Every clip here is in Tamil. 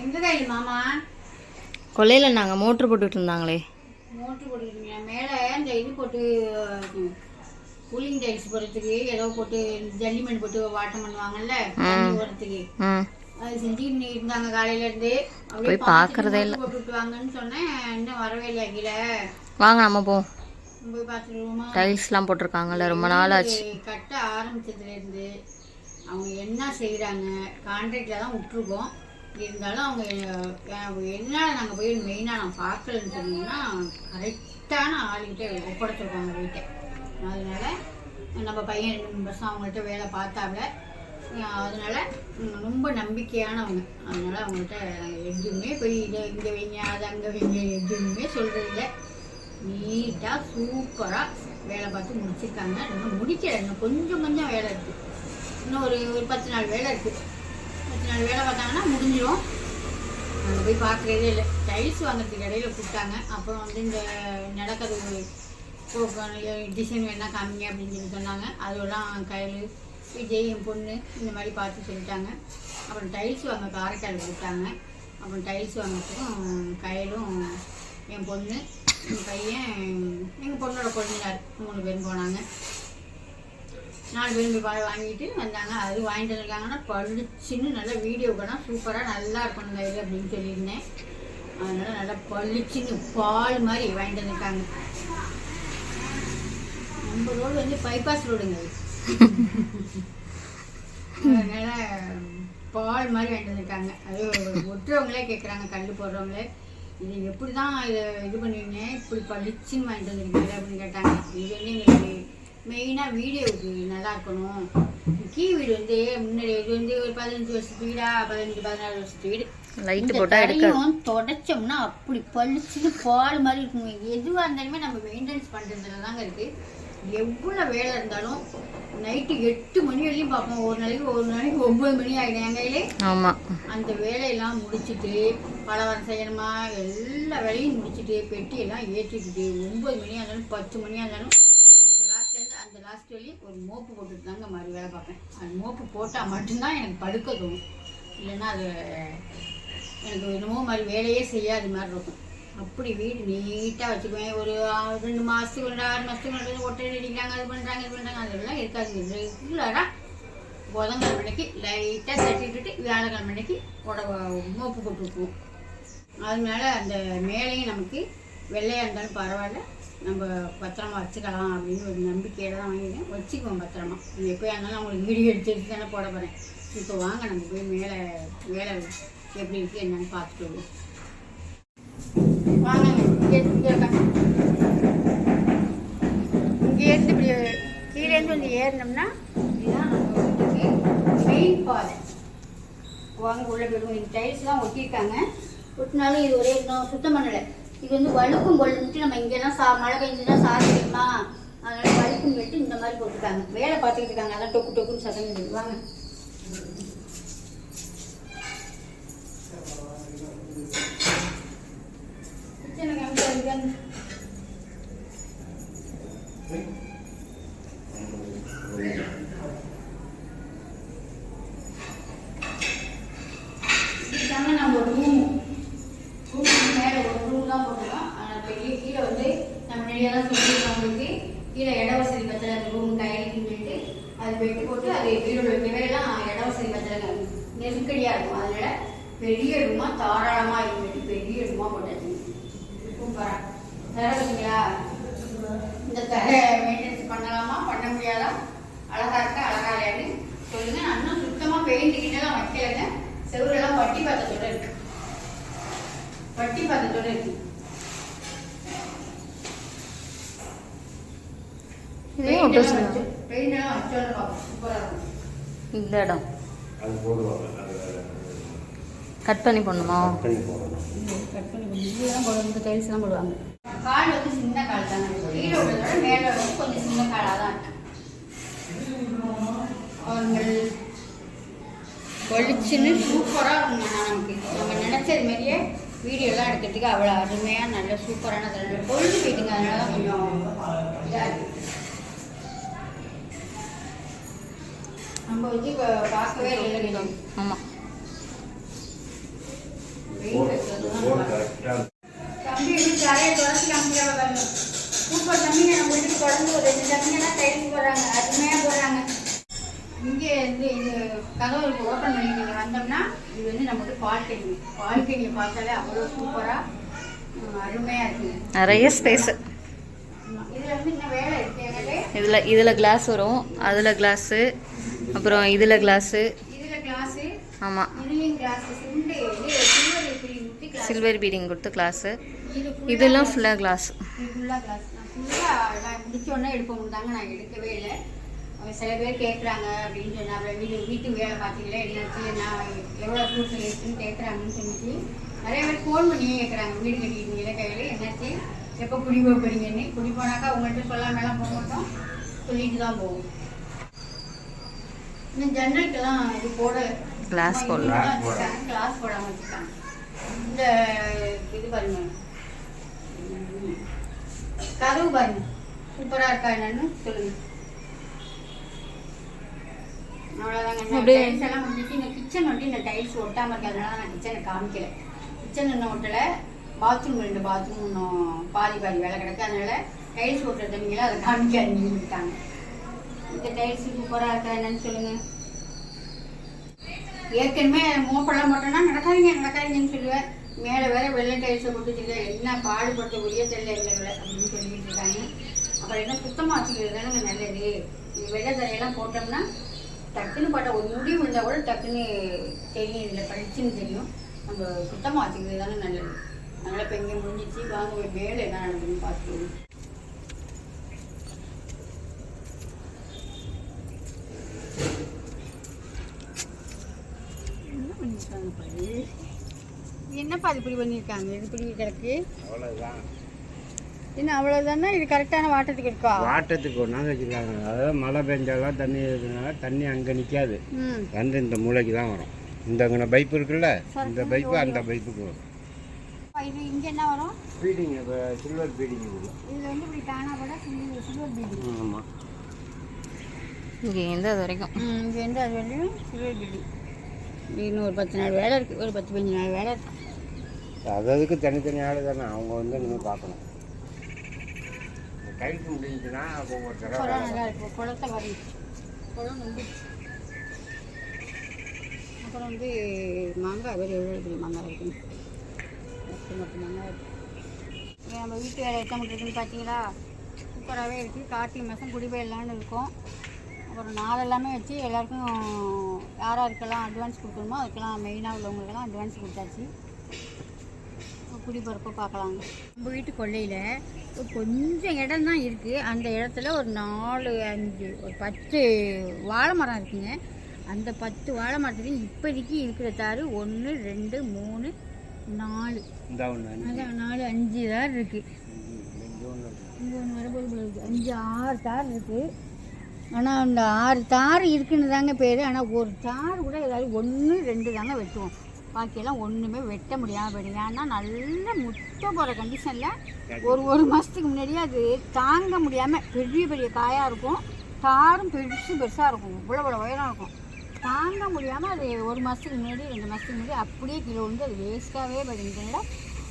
எங்க கையில் மாமா? கொல்லையில் நாங்கள் மோட்ரு போட்டுட்டு இருந்தாங்களே. மோட்ரு போட்டுருக்கீங்க மேலே இந்த இது போட்டு கூலிங் டைல்ஸ் போடுறதுக்கு ஏதோ போட்டு ஜல்லிமண் போட்டு வாட்டம் பண்ணுவாங்கல்ல ம். அது செஞ்சுட்டு இருந்தாங்க காலையில இருந்து. அப்படியே போய் பார்க்கறதே இல்ல. போட்டு விட்டுவாங்கன்னு சொன்னேன். இன்னும் வரவே இல்லை கீழே? வாங்க நம்ம போவோம் போய் பார்த்துருவோமா டைல்ஸ்லாம் போட்டிருக்காங்கல்ல ரொம்ப நாள் ஆச்சு கட்ட ஆரம்பிச்சதுல இருந்து அவங்க என்ன செய்கிறாங்க கான்ட்ராக்டில் தான் விட்டுருக்கோம். இருந்தாலும் அவங்க என்ன நாங்கள் போய் மெயினாக நான் பார்க்கலன்னு சொன்னீங்கன்னா கரெக்டான ஆளுகிட்ட ஒப்படைச்சிருக்காங்க வீட்டை. அதனால் நம்ம பையன் ரெண்டு மூணு வருஷம் அவங்கள்ட்ட வேலை பார்த்தாப்ல. அதனால் ரொம்ப நம்பிக்கையானவங்க. அதனால் அவங்கள்ட்ட எதுவுமே போய் இதை இங்கே வைங்க அதை அங்கே வைங்க எதுவுமே சொல்கிறதில்ல நீட்டாக சூப்பராக வேலை பார்த்து முடிச்சிருக்காங்க. இன்னும் முடிக்கல இன்னும் கொஞ்சம் கொஞ்சம் வேலை இருக்குது இன்னும் ஒரு ஒரு பத்து நாள் வேலை இருக்குது பத்து நாள் வேலை பார்த்தாங்கன்னா முடிஞ்சிடும் அங்கே போய் பார்க்குறதே இல்லை. டைல்ஸ் வாங்குறதுக்கு இடையில கூப்பிட்டாங்க. அப்புறம் வந்து இந்த நடக்கிறது டிசைன் வேணா காமிங்க அப்படின்னு சொல்லி சொன்னாங்க. அதெல்லாம் கையில் விஜய் என் பொண்ணு இந்த மாதிரி பார்த்து சொல்லிட்டாங்க. அப்புறம் டைல்ஸ் வாங்க காரைக்கால் கூப்பிட்டாங்க அப்புறம் டைல்ஸ் வாங்குறதுக்கும் கையிலும் என் பொண்ணு என் பையன் எங்கள் பொண்ணோட குழந்தையார் மூணு பேரும் போனாங்க. நாலு பேரும் பால் வாங்கிட்டு வந்தாங்க. அது வாங்கிட்டு வந்திருக்காங்கன்னா பளிச்சுன்னு நல்லா வீடியோக்கெல்லாம் சூப்பராக நல்லா இருக்கணும் கையில் அப்படின்னு சொல்லியிருந்தேன். அதனால் நல்லா பளிச்சுன்னு பால் மாதிரி வாங்கிட்டு வந்திருக்காங்க. நம்ம ரோடு வந்து பைபாஸ் ரோடுங்க அதனால் பால் மாதிரி வாங்கிட்டு வந்திருக்காங்க. அது ஒட்டுறவங்களே கேட்குறாங்க கல் போடுறவங்களே. இது எப்படி தான் இதை இது பண்ணுவீங்க? இப்படி பளிச்சுன்னு வாங்கிட்டு வந்திருக்கீங்க அப்படின்னு கேட்டாங்க. இது வந்து எங்களுக்கு மெயினாக வீடியோவுக்கு நல்லா இருக்கணும். கீ வீடு வந்து முன்னாடி இது வந்து ஒரு பதினஞ்சு வருஷத்து வீடா பதினஞ்சு பதினாறு வருஷத்து வீடு. தரையும் தொடச்சோம்னா அப்படி பளிச்சுன்னு பால் மாதிரி இருக்குங்க. எதுவாக இருந்தாலுமே நம்ம மெயின்டெனன்ஸ் பண்ணுறதுல தாங்க இருக்குது எவ்வளோ வேலை இருந்தாலும் நைட்டு எட்டு மணி வரையும் பார்ப்போம். ஒரு நாளைக்கு ஒரு நாளைக்கு ஒம்பது மணி ஆகிடும் என் கையிலே. ஆமாம் அந்த வேலையெல்லாம் முடிச்சிட்டு பலவரம் செய்யணுமா எல்லா வேலையும் முடிச்சிட்டு பெட்டியெல்லாம் ஏற்றிட்டு ஒம்பது மணியாக இருந்தாலும் பத்து மணியாக இருந்தாலும் சொல்லி ஒரு மோப்பு போட்டுட்டு தாங்க மாதிரி வேலை பார்ப்பேன். அது மோப்பு போட்டால் மட்டும்தான் எனக்கு படுக்க தோணும். இல்லைன்னா அது எனக்கு என்னமோ மாதிரி வேலையே செய்யாத மாதிரி இருக்கும். அப்படி வீடு நீட்டாக வச்சுக்குவேன். ஒரு ரெண்டு மாதத்துக்கு ரெண்டு ஆறு மாதத்துக்கு ரெண்டு ஒட்டை அடிக்கிறாங்க அது பண்ணுறாங்க இது பண்ணுறாங்க அதெல்லாம் இருக்காது ரெகுலராக புதன்கிழமை அன்னைக்கு லைட்டாக தட்டிட்டு வியாழக்கிழமை அன்னைக்கு உடவ மோப்பு போட்டு விட்டுருவோம் அதனால அந்த மேலையும் நமக்கு வெள்ளையாக இருந்தாலும் பரவாயில்ல. நம்ம பத்திரமா வச்சுக்கலாம் அப்படின்னு ஒரு நம்பிக்கையில தான் வாங்கியிருக்கேன். வச்சுக்குவோம் பத்திரமா. நீ எப்போ இருந்தாலும் அவங்களுக்கு வீடியோ எடுத்து எடுத்து தானே போட போகிறேன் இப்போ வாங்க நம்ம போய் மேலே வேலை எப்படி இருக்குது என்னன்னு பார்த்துட்டு வருவோம். வாங்க இங்கேருந்து இப்படி கீழேருந்து வந்து ஏறினோம்னா மெயின் பாதை. வாங்க உள்ள போயிடுவோம் இந்த டைல்ஸ்லாம் ஒட்டியிருக்காங்க. ஒட்டினாலும் இது ஒரே இன்னும் சுத்தம் பண்ணலை. இது வந்து வழுக்கும் பொழுதுன்ட்டு நம்ம இங்கெல்லாம் சா மழை பெஞ்சுன்னா சாதி தெரியுமா அதனால வழுக்கும் சொல்லிட்டு இந்த மாதிரி போட்டிருக்காங்க. வேலை பார்த்துக்கிட்டு இருக்காங்க. அதான் டொக்கு டொக்குன்னு சத்தம் கேக்குது. வாங்க. கிச்சனை காமிச்சா இதுதாங்க நம்ம ரூம் ரூமுக்கு மேலே ஒரு ரூம் தான் போட்டுருக்கோம் ஆனால் பெரிய கீழே வந்து நம்ம நிறைய தான் சொல்லியிருக்கோம் உங்களுக்கு. கீழே இட வசதி பத்தல ரூம் கையிலுன்னு சொல்லிட்டு அது வெட்டி போட்டு அது வீடு வைக்கவேலாம் இட வசதி பத்தல நெருக்கடியாக இருக்கும். அதனால பெரிய ரூமா தாராளமாக இருக்கும் பெரிய ரூமா போட்டாச்சு சூப்பராக தர வச்சுங்களா? இந்த தர மெயின்டெனன்ஸ் பண்ணலாமா? பண்ண முடியாதா? அழகா இருக்கா? அழகா இல்லையான்னு சொல்லுங்க. நான் இன்னும் சுத்தமா பெயிண்ட் கிட்டலாம் வைக்கலைங்க. செவுரெல்லாம் பட்டி பாத்தத்தோட இருக்கு. பட்டி பாத்தத்தோட இருக்கு இதையும் ஒட்ட சொல்லுங்க பெயிண்ட் எல்லாம் வச்சோன்னு பார்ப்போம் சூப்பரா இருக்கும் இந்த இடம். கட் பண்ணி போடணுமா? பண்ணி போடணும். கட் பண்ணி கொஞ்சம் இதெல்லாம் போடுவாங்க கால் வந்து சின்ன கால் தாங்க கீழே உள்ளதோட மேலே வந்து கொஞ்சம் சின்ன காலாக தான் இருக்கு அவங்கள் கொளிச்சுன்னு சூப்பராக இருக்குங்க நமக்கு. நம்ம நினச்சது மாதிரியே வீடியோலாம் எடுக்கிறதுக்கு அவ்வளோ அருமையாக நல்ல சூப்பரான பொழுது போயிட்டுங்க அதனால தான் கொஞ்சம் இதாக இருக்கு. நம்ம வந்து பார்க்கவே இல்லை ஆமாம் தம்பி வந்து சூப்பர் தம்பி நம்ம வீட்டுக்கு தொடர்ந்து ஒரு ரெண்டு தம்பிங்கெல்லாம் கைக்கு போகிறாங்க அருமையாக போகிறாங்க இங்கே வந்து இது கதவு ஓப்பன் பண்ணி வந்தோம்னா இது வந்து நம்மளுக்கு பால்கனி. பால்கனி பார்த்தாலே அவ்வளோ சூப்பராக அருமையாக நிறைய ஸ்பேஸ் இதில் வந்து இதில் இதில் கிளாஸ் வரும். அதில் கிளாஸு அப்புறம் இதில் கிளாஸு ஆமாம் சில்வர் பீடிங் கொடுத்து கிளாஸு இது இதெல்லாம் ஃபுல்லாக கிளாஸ் சில பேர் கேட்குறாங்க அப்படின்னு சொன்னாங்க. வீடு வீட்டு வேலை பார்த்தீங்களா என்னாச்சு? நான் எவ்வளோ ஃப்ரூட்ஸ் இருக்குன்னு கேட்குறாங்கன்னு சொல்லிட்டு நிறைய பேர் ஃபோன் பண்ணியே கேட்குறாங்க வீடு கட்டிக்கிட்டீங்களா கையில் என்னாச்சு? எப்போ குடி போக போகிறீங்கன்னு குடி போனாக்கா உங்கள்கிட்ட சொல்லாமலாம் போக மாட்டோம். சொல்லிட்டு தான் போவோம். ஜன்னலுக்கெல்லாம் இது போடலை. Glass போடல. கிளாஸ் இந்த இது பாருங்க. கதவு பாருங்க. சூப்பரா இருக்கா என்னன்னு சொல்லுங்க. அவ்வளோதாங்க. டைல்ஸ் எல்லாம் இந்த கிச்சன் ஒட்டி இந்த டைல்ஸ் ஒட்டாம இருக்கிறதுனால நான் கிச்சனை காமிக்கல. கிச்சன் இன்னும் ஒட்டல. பாத்ரூம் ரெண்டு பாத்ரூம் இன்னும் பாதி பாதி வேலை கிடக்கு. அதனால டைல்ஸ் ஒட்டுற தண்ணிங்கள அதை காமிக்காதீங்க விட்டாங்க இந்த டைல்ஸ் சூப்பராக இருக்கா என்னன்னு சொல்லுங்க. ஏற்கனவே மோப்பெல்லாம் போட்டோம்னா நடக்காதீங்க நடக்காதீங்கன்னு சொல்லுவேன் மேலே வேற வெள்ளை டைல்ஸை போட்டுச்சுங்க என்ன பாடுபடுத்தக்கூடிய தெரியல எங்களை அப்படின்னு சொல்லிட்டு இருக்காங்க. அப்புறம் என்ன சுத்தமாக வச்சுக்கிறது தானே நல்லது. இந்த வெள்ளை தரையெல்லாம் போட்டோம்னா டக்குன்னு பட்ட ஒரு முடி இருந்தால் கூட டக்குன்னு தெரியும் இல்லை பளிச்சுன்னு தெரியும். நம்ம சுத்தமாக வச்சுக்கிறது தானே நல்லது. அதனால் இப்போ இங்கே முடிஞ்சிச்சு. வாங்க மேலே என்ன நடக்குதுன்னு பார்த்துக்கோங்க. என்ன பண்ணிருக்காங்க பாரு என்னப்பா அது இப்படி பண்ணியிருக்காங்க? இது இப்படி கிடக்கு? அவ்வளோதான் என்ன அவ்வளோதானே இது கரெக்டான வாட்டத்துக்கு இருக்கா? வாட்டத்துக்கு ஒன்றாந்து வச்சுருக்காங்க. அதாவது மழை பெஞ்சாலும் தண்ணி இருக்குனால தண்ணி அங்கே நிற்காது ம். வந்து இந்த மூளைக்கு தான் வரும். இந்த அங்கே பைப்பு இருக்குல்ல இந்த பைப்பு அந்த பைப்புக்கு வரும். இது இங்கே என்ன வரும்? ஃபீடிங் இப்போ சில்வர் இருக்குது இதில் வந்து இப்படி தானா கூட சில்வர் சில்வர் பீடி ஆமாம் இங்கேருந்து அது வரைக்கும். ம் இங்கேருந்து அது வரையும் சில்வர் பீடி இன்னும் ஒரு பத்து நாள் வேலை இருக்குது ஒரு பத்து பதினஞ்சு நாள் வேலை இருக்குது அது அதுக்கு தனித்தனி ஆள் தானே. அவங்க வந்து இனிமேல் பார்க்கணும். டைல்ஸ் முடிஞ்சுச்சுன்னா ஒவ்வொரு தடவை நல்லா இருக்கும் குளத்தை வரணும் குளம் வந்து அப்புறம் வந்து மாங்காய் வேறு எவ்வளோ பெரிய மாங்காய் இருக்குன்னு பத்து மட்டும் மாங்காய் இருக்கு. இங்க நம்ம வீட்டு வேலை எத்தனை மட்டும் இருக்குன்னு பார்த்தீங்களா? சூப்பராகவே இருக்குது கார்த்திகை மாதம் குடி போயிடலான்னு இருக்கோம். அப்புறம் நாள் எல்லாமே வச்சு எல்லாருக்கும் யார் யாருக்கெல்லாம் அட்வான்ஸ் கொடுக்கணுமோ அதுக்கெல்லாம் மெயினாக உள்ளவங்களுக்கெல்லாம் அட்வான்ஸ் கொடுத்தாச்சு. குடி போகிறப்ப பார்க்கலாங்க. நம்ம வீட்டு கொல்லையில் கொஞ்சம் இடம் தான் இருக்குது அந்த இடத்துல ஒரு நாலு அஞ்சு ஒரு பத்து வாழை மரம் இருக்குங்க. அந்த பத்து வாழை மரத்துலையும் இப்போதைக்கு இருக்கிற தாறு ஒன்று ரெண்டு மூணு நாலு. அதான் நாலு அஞ்சு தார் இருக்குது இங்கே ஒன்று வரும்போது. அஞ்சு ஆறு தார் இருக்குது ஆனால் அந்த ஆறு தார் இருக்குன்னு தாங்க பேர். ஆனால் ஒரு தார் கூட ஏதாவது ஒன்று ரெண்டு தாங்க வெட்டுவோம். பாக்கியெல்லாம் ஒன்றுமே வெட்ட முடியாமல் போயிடும் ஏன்னா நல்ல முட்டை போகிற கண்டிஷனில் ஒரு ஒரு மாதத்துக்கு முன்னாடியே அது தாங்க முடியாமல் பெரிய பெரிய காயாக இருக்கும். தாரும் பெருசு பெருசாக இருக்கும். இவ்வளோ இவ்வளோ உயரம் இருக்கும். தாங்க முடியாமல் அது ஒரு மாதத்துக்கு முன்னாடி ரெண்டு மாதத்துக்கு முன்னாடி அப்படியே கிலோ வந்து அது வேஸ்ட்டாகவே போயிடுங்க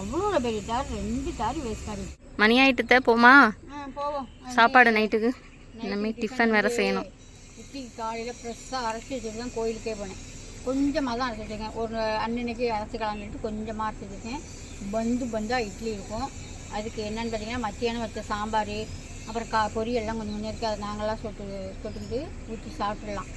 அவ்வளோ பெரிய தார் ரெண்டு தார் வேஸ்ட்டாக இருக்கு மணி ஆயிட்டுத்த போமா? போவோம். சாப்பாடு நைட்டுக்கு இனிமேல் டிஃபன் வேற செய்யணும். இட்லி காலையில் ஃப்ரெஷ்ஷாக அரைச்சி வச்சுட்டு தான் கோயிலுக்கே போனேன். கொஞ்சமாக தான் அரைச்சி வச்சுருக்கேன். ஒரு அன்னன்னைக்கு அரைச்சிக்கலாம்னு கொஞ்சமாக அரைச்சி வச்சுருக்கேன். பந்து பந்தாக இட்லி இருக்கும். அதுக்கு என்னன்னு பார்த்தீங்கன்னா மத்தியானம் வச்ச சாம்பார் அப்புறம் கா பொரியல்லாம் கொஞ்சம் கொஞ்சம் இருக்குது அதை நாங்களாம் சொட்டு சொட்டுக்கிட்டு ஊற்றி சாப்பிட்றலாம்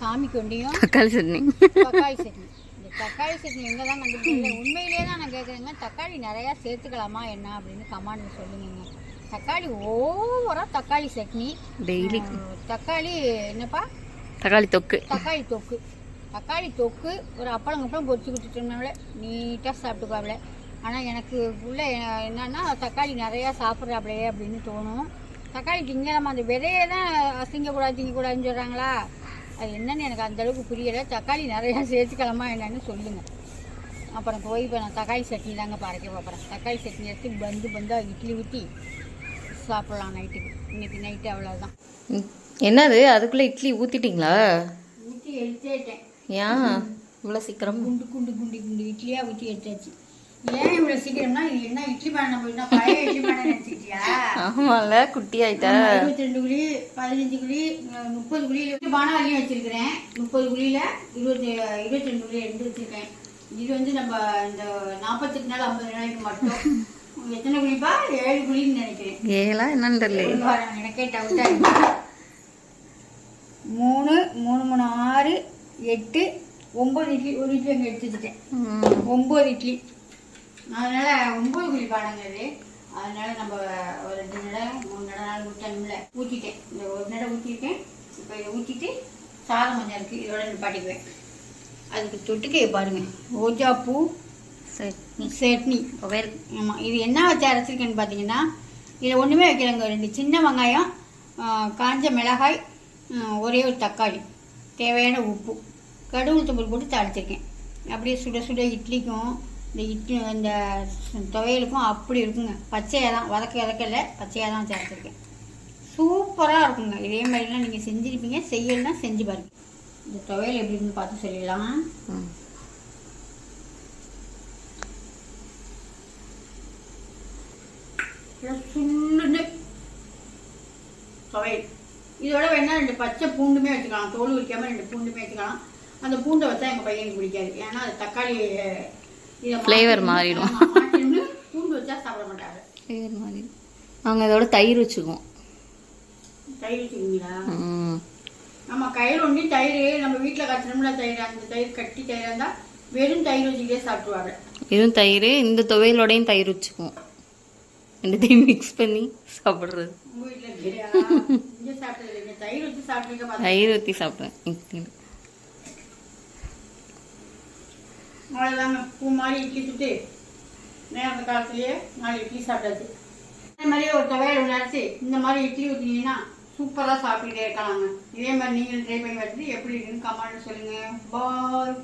சாமிக்கு ஒண்டியும் தக்காளி சட்னி. தக்காளி சட்னி. இந்த தக்காளி சட்னி எங்கே தான் கண்டுபிடிக்கல உண்மையிலேயே தான் நான் கேட்குறேங்க தக்காளி நிறையா சேர்த்துக்கலாமா என்ன அப்படின்னு கமாண்டில் சொல்லுங்க. தக்காளி ஓவராக தக்காளி சட்னி. டெய்லி. தக்காளி என்னப்பா? தக்காளி தொக்கு. தக்காளி தொக்கு. தக்காளி தொக்கு ஒரு அப்பளம் அப்பளம் பொரிச்சு கொடுத்துட்டோம்னால நீட்டாக சாப்பிட்டுப்பாப்ல ஆனால் எனக்கு உள்ள என்னன்னா தக்காளி நிறையா சாப்பிட்றாப்லையே அப்படின்னு தோணும். தக்காளி திங்கலாமா அந்த விதையை தான் அசிங்கக்கூடாது திங்கக்கூடாதுன்னு சொல்கிறாங்களா அது என்னன்னு எனக்கு அந்த அளவுக்கு புரியலை. தக்காளி நிறையா சேர்த்துக்கலாமா என்னன்னு சொல்லுங்கள் அப்புறம் போய் இப்போ நான் தக்காளி சட்னி தாங்க பறக்க பார்க்குறேன் தக்காளி சட்னி எடுத்து பந்து பந்தாக இட்லி ஊற்றி சாப்பிட்லாம் நைட்டுக்கு இன்னைக்கு நைட்டு அவ்வளோதான் என்னது? அதுக்குள்ளே இட்லி ஊற்றிட்டீங்களா ஊற்றி எடுத்துட்டேன். ஏன்? இவ்வளோ சீக்கிரம். குண்டு குண்டு குண்டு குண்டு. இட்லியாக ஊற்றி எடுத்தாச்சு. ஏன் இவ்வளவு சீக்கிரம்னா என்ன இட்லி நம்ம என்ன பழைய இட்லி பானை நினைச்சிட்டியா? ஆமால குட்டி ஆயிட்டா இருபத்தி ரெண்டு குழி பதினஞ்சு குழி முப்பது குழி. இட்லி பானை அள்ளியும் வச்சிருக்கிறேன். முப்பது குழியில இருபத்தி இருபத்தி ரெண்டு குழி எடுத்து வச்சிருக்கேன். இது வந்து நம்ம இந்த நாற்பத்தெட்டு நாள் ஐம்பது நாளைக்கு மட்டும். எத்தனை குழிப்பா ஏழு குழின்னு நினைக்கிறேன். ஏலா என்னன்னு தெரியல. எனக்கே டவுட்டா இருக்கு. மூணு மூணு மூணு ஆறு எட்டு ஒம்பது இட்லி ஒரு இட்லி அங்கே எடுத்து வச்சுட்டேன். ஒம்பது இட்லி. அதனால ஒம்பது குழி பாடங்க இது. அதனால நம்ம ஒரு ரெண்டு நடை மூணு நடை நாலு ஊற்றணும்ல ஊற்றிட்டேன் இந்த ஒரு நடை ஊற்றிருக்கேன் இப்போ இதை ஊற்றிட்டு சாதம் கொஞ்சம் இருக்குது இதோட நிப்பாட்டிக்குவேன். அதுக்கு தொட்டுக்க பாருங்க. ரோஜா பூ சட்னி சட்னி துவையல் ஆமாம் இது என்ன வச்சு அரைச்சிருக்கேன்னு பார்த்தீங்கன்னா இதில் ஒன்றுமே வைக்கலங்க. ரெண்டு சின்ன வெங்காயம் காஞ்ச மிளகாய் ஒரே ஒரு தக்காளி தேவையான உப்பு கடுகு தும்பல் போட்டு தாளிச்சிருக்கேன். அப்படியே சுட சுட இட்லிக்கும் இந்த இட்லி இந்த துவையலுக்கும் அப்படி இருக்குங்க. பச்சையாக தான் வதக்க வதக்கல பச்சையாக தான் சேர்த்துருக்கேன் சூப்பராக இருக்குங்க. இதே மாதிரிலாம் நீங்கள் செஞ்சுருப்பீங்க. செய்யலைன்னா செஞ்சு பாருங்கள் இந்த துவையல் எப்படி இருக்குன்னு பார்த்து சொல்லிடலாம் ம். நல்லா சுள்ளுன்னு துவையல் இதோட வேணா ரெண்டு பச்சை பூண்டுமே வச்சுக்கலாம். தோல் உரிக்காம ரெண்டு பூண்டுமே வச்சுக்கலாம். அந்த பூண்டை வச்சா எங்கள் பையனுக்கு பிடிக்காது. ஏன்னா அது தக்காளி இதை மாத்திரணும். மாறிடும். பூண்டு வச்சா சாப்பிட மாட்டாங்க சரி மாதிரி நாங்கள் இதோட தயிர் வச்சுக்குவோம். தயிர் வச்சுக்கிங்களா ம். ஆமாம் கயிறு ஒண்டி தயிர் நம்ம வீட்டில் கட்டணும்ல தயிர் அந்த தயிர் கட்டி தயிராக இருந்தால் வெறும் தயிர் வச்சுக்கிட்டே சாப்பிடுவாங்க இதுவும் தயிர் இந்த துவையலோடையும் தயிர் வச்சுக்குவோம். ரெண்டுத்தையும் மிக்ஸ் பண்ணி சாப்பிட்றது. தயிர் ஊற்றி சாப்பிடுவேன் அவ்வளோதாங்க பூ மாதிரி இட்லி சுட்டு நேர காலத்துலேயே நாலு இட்லி சாப்பிட்டாச்சு அதே மாதிரி ஒரு துவையல் ஒன்று இந்த மாதிரி இட்லி ஊற்றினீங்கன்னா சூப்பராக சாப்பிட்டுட்டே இருக்கலாங்க. இதே மாதிரி நீங்களும் ட்ரை பண்ணி வச்சுட்டு எப்படி இருக்குன்னு கமெண்ட் சொல்லுங்கள் பாய்